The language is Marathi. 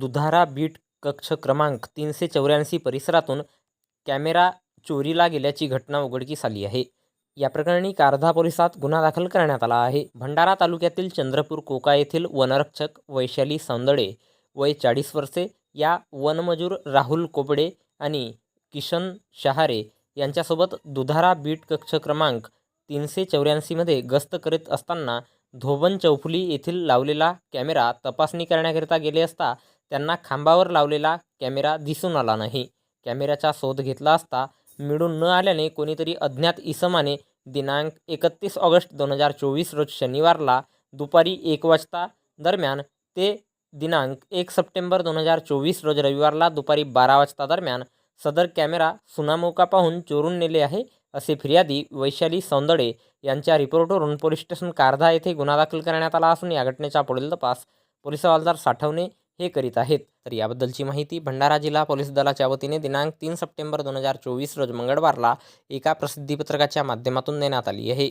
दुधारा बीट कक्ष क्रमांक तीनशे चौऱ्याऐंशी परिसरातून कॅमेरा चोरीला गेल्याची घटना उघडकीस आली आहे. या प्रकरणी कारधा पोलिसात गुन्हा दाखल करण्यात आला आहे. भंडारा तालुक्यातील चंद्रपूर कोका येथील वनरक्षक वैशाली सौंदडे वय चाळीस वर्षे या वनमजूर राहुल कोबडे आणि किशन शहारे यांच्यासोबत दुधारा बीट कक्ष क्रमांक तीनशे चौऱ्याऐंशीमध्ये गस्त करीत असताना धोबन चौफुली येथील लावलेला कॅमेरा तपासणी करण्याकरिता गेले असता त्यांना खांबावर लावलेला कॅमेरा दिसून आला नाही. कॅमेऱ्याचा शोध घेतला असता मिळून न आल्याने कोणीतरी अज्ञात इसमाने दिनांक एकतीस ऑगस्ट दोन हजार चोवीस रोज शनिवारला दुपारी एक वाजता दरम्यान ते दिनांक एक सप्टेंबर दोन हजार चोवीस रोज रविवारला दुपारी बारा वाजता दरम्यान सदर कॅमेरा सुनामोका पाहून चोरून नेले आहे असे फिर्यादी वैशाली सौंदडे यांच्या रिपोर्टवरून पोलीस स्टेशन कारधा येथे गुन्हा दाखल करण्यात आला असून या घटनेचा पुढील तपास पोलीस हवालदार साठवणे हे करीत आहेत. तर याबद्दलची माहिती भंडारा जिल्हा पोलीस दलाच्या वतीने दिनांक तीन सप्टेंबर दोन हजार चोवीस रोज मंगळवारला एका प्रसिद्धीपत्रकाच्या माध्यमातून देण्यात आली आहे.